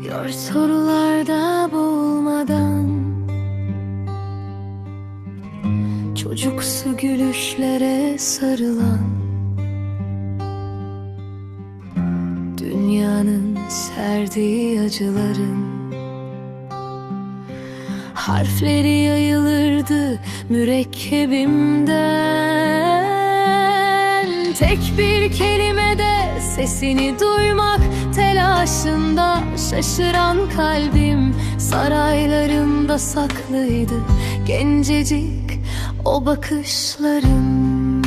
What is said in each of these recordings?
Zor sorularda boğulmadan Çocuksu gülüşlere sarılan Dünyanın serdiği acıların Harfleri yayılırdı mürekkebimden Tek bir kelimede sesini duymak Telaşında şaşıran kalbim Saraylarımda saklıydı gencecik o bakışların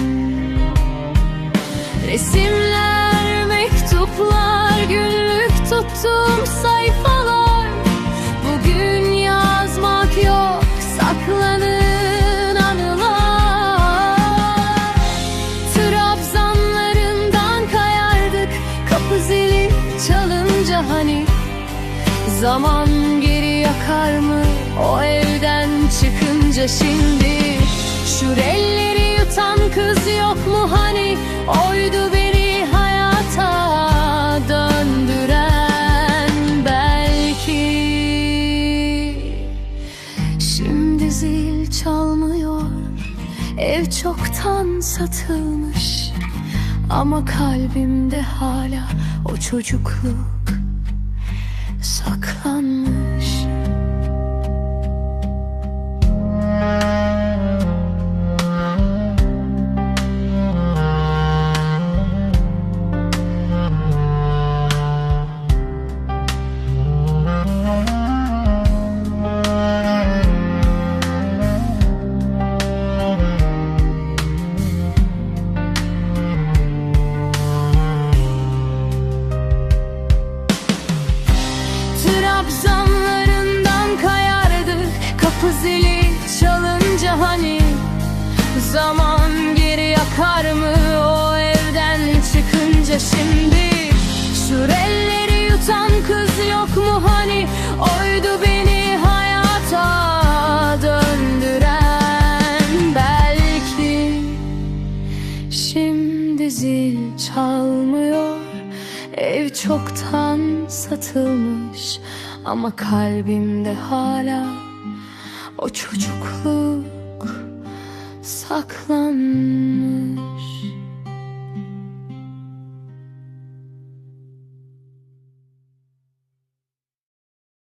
Resimler, mektuplar, günlük tuttuğum sayfalar çalınca hani Zaman geri yakar mı? O evden çıkınca şimdi Şu elleri yutan kız yok mu hani? Oydu beni hayata döndüren belki. Şimdi zil çalmıyor Ev çoktan satılmış Ama kalbimde hala o çocukluk saklanmış Kapı zili çalınca hani Zaman geri yakar mı? O evden çıkınca şimdi Şu elleri yutan kız yok mu hani? Oydu beni hayata döndüren belki. Şimdi zil çalmıyor Ev çoktan satılmış Ama kalbimde hala O çocukluk saklanmış